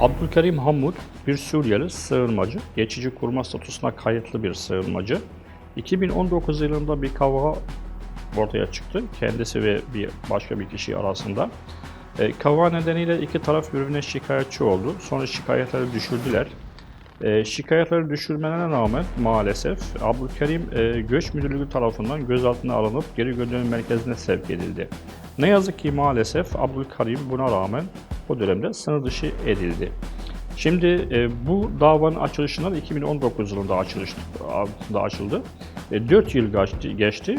Abdülkerim Hamud bir Suriyeli sığınmacı, geçici kurma statüsüne kayıtlı bir sığınmacı. 2019 yılında bir kavga ortaya çıktı kendisi ve bir başka bir kişi arasında. E, kavga nedeniyle iki taraf birbirine şikayetçi oldu. Sonra şikayetleri düşürdüler. E, şikayetleri düşürmelerine rağmen maalesef Abdülkerim e, Göç Müdürlüğü tarafından gözaltına alınıp geri gönderim merkezine sevk edildi. Ne yazık ki maalesef Abdülkerim buna rağmen o dönemde sınır dışı edildi. Şimdi e, bu davanın açılışından 2019 yılında açılış, açıldı. E, 4 yıl geçti, geçti.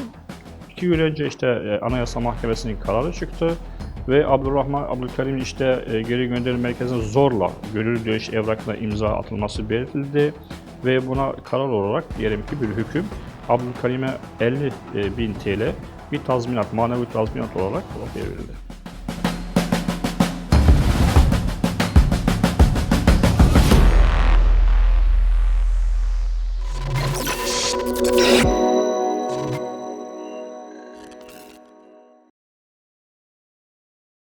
2 yıl önce işte e, Anayasa Mahkemesi'nin kararı çıktı ve Abdurrahman Abdülkerim işte e, geri gönderim merkezine zorla gönüllü dönüş evrakına imza atılması belirtildi ve buna karar olarak diyelim ki bir hüküm Abdülkerim'e 50 bin TL bir tazminat, manevi tazminat olarak ortaya verildi.